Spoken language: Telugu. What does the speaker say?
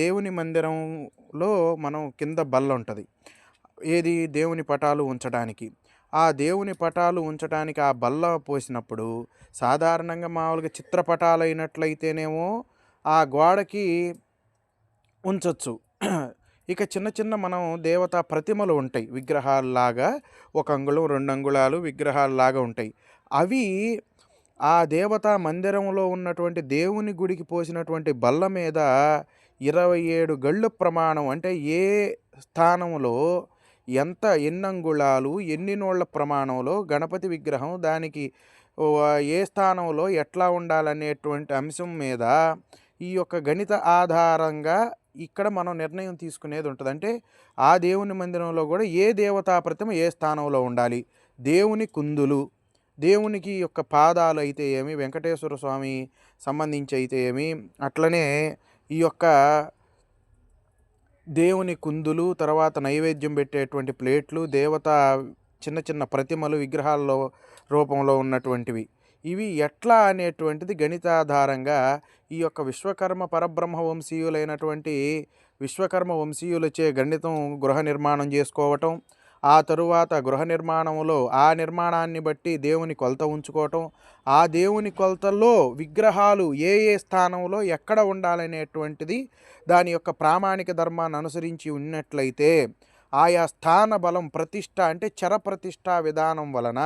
దేవుని మందిరంలో మనం కింద బల్ల ఉంటుంది. ఏది? దేవుని పటాలు ఉంచడానికి. ఆ దేవుని పటాలు ఉంచడానికి ఆ బల్ల పోసినప్పుడు సాధారణంగా మామూలుగా చిత్రపటాలు అయినట్లయితేనేమో ఆ గోడకి ఉంచవచ్చు ఇక చిన్న చిన్న మనం దేవతా ప్రతిమలు ఉంటాయి. విగ్రహాలలాగా ఒక అంగుళం రెండు అంగుళాలు విగ్రహాలలాగా ఉంటాయి. అవి ఆ దేవతా మందిరంలో ఉన్నటువంటి దేవుని గుడికి పోసినటువంటి బల్ల మీద ఇరవై ఏడు గళ్ళు ప్రమాణం అంటే ఏ స్థానంలో ఎంత ఎన్నంగుళాలు ఎన్ని నోళ్ళ ప్రమాణంలో గణపతి విగ్రహం దానికి ఏ స్థానంలో ఎట్లా ఉండాలనేటువంటి అంశం మీద ఈ యొక్క గణిత ఆధారంగా ఇక్కడ మనం నిర్ణయం తీసుకునేది ఉంటుంది. అంటే ఆ దేవుని మందిరంలో కూడా ఏ దేవతా ప్రతిమ ఏ స్థానంలో ఉండాలి? దేవుని కుందులు. దేవునికి యొక్క పాదాలు అయితే ఏమి వెంకటేశ్వర స్వామి సంబంధించి అయితే ఏమి అట్లనే ఈ యొక్క దేవుని కుందులు తర్వాత నైవేద్యం పెట్టేటువంటి ప్లేట్లు దేవత చిన్న చిన్న ప్రతిమలు విగ్రహాల్లో రూపంలో ఉన్నటువంటివి. ఇవి ఎట్లా అనేటువంటిది గణితాధారంగా ఈ యొక్క విశ్వకర్మ పరబ్రహ్మ వంశీయులైనటువంటి విశ్వకర్మ వంశీయులచే గణితం గృహ నిర్మాణం చేసుకోవటం ఆ తరువాత గృహ నిర్మాణంలో ఆ నిర్మాణాన్ని బట్టి దేవుని కొలత ఉంచుకోవటం ఆ దేవుని కొలతల్లో విగ్రహాలు ఏ ఏ స్థానంలో ఎక్కడ ఉండాలనేటువంటిది దాని యొక్క ప్రామాణిక ధర్మాన్ని అనుసరించి ఉన్నట్లయితే ఆయా స్థాన బలం ప్రతిష్ట అంటే చర ప్రతిష్ట విధానం వలన